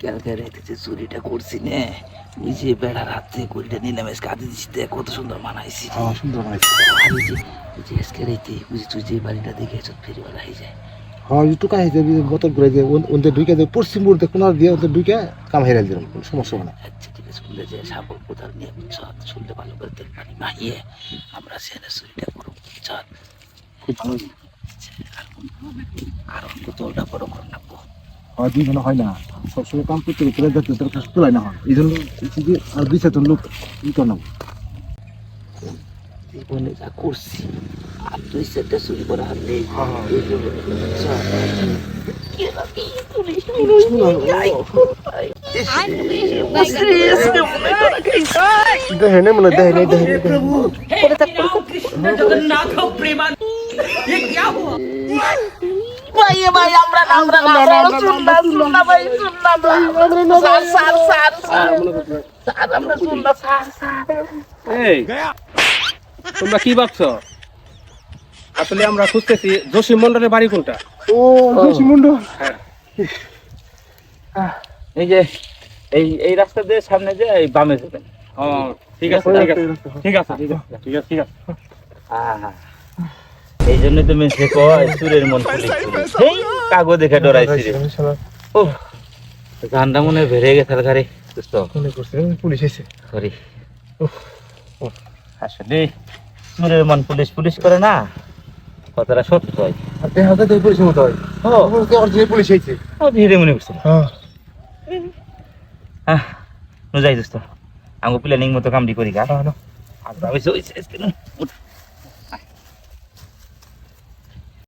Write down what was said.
ক্যালকে রেতে যে চুরিটা করছি নে? ওই যে বেড়ার হাত থেকে করিটা নিলাম আজকে আদি দেখ কত সুন্দর মানাইছি। হ্যাঁ সুন্দর আর ওই যে ওই যে আজকে রেতে বুঝি তুই যে বাড়িটা দেখে চোখ ফেরিওয়ালা হয়ে যায়। হ্যাঁ একটু কাজ বোতল করে দিয়ে ওদের ঢুকে দিয়ে পশ্চিম মুহূর্তে কোনার দিয়ে ওদের ঢুকে কাম হেরাই দিলাম কোনো সমস্যা হবে না। আচ্ছা ঠিক আছে শুনলে যে সাপল কোথাও নিয়ে চল শুনলে ভালো করে তেল পানি মাহিয়ে আমরা সেটা চুরিটা করব চল। খুব ভালো। আচ্ছা, আর আর অন্য তো ওটা বড় করে নেব হয় দুই জনে হয় না। সবসময় কাম করতে করতে যাচ্ছে তার কাছে তোলাই না। হয় এই জন্য যে আর দুই চারজন লোক ই করে নেব জীবনে যা করছি আর দুই সেটটা চুরি করা হাতে দেখে মনে দেখে নেই দেখে নেই ভাই ভাই আমরা না আমরা না আমরা শুননা শুননা ভাই শুননা sir sir sir sir. Sir আমরা শুননা স্যার স্যার। এই তোমরা কি ভাবছ? আসলে আমরা খুঁজতেছি জসিম মন্ডলের বাড়ি কোনটা? ও জসি মুন্ডু এই যে এই এই রাস্তা দিয়ে সামনে যে এই বামে যাবেন। ও ঠিক আছে ঠিক আছে ঠিক আছে ঠিক আছে ঠিক আছে ঠিক আছে। আহা। এই জন্য তুমি শেখো সুরের মন। এই কাগজ দেখে ডরাইছি রে ও জানটা মনে বেড়ে গেছে গাড়ি দোস্ত। করছে পুলিশ এসে সরি। আসলে সুরের মন পুলিশ পুলিশ করে না। কথাটা সত্য হয়। আর দেখা যায় তো পুলিশ মতো হয়। ও যে পুলিশ ও ধীরে মনে করছে হ্যাঁ। হ্যাঁ যাই দোস্ত আমি প্ল্যানিং মতো কামটি করি গা। হ্যাঁ আর।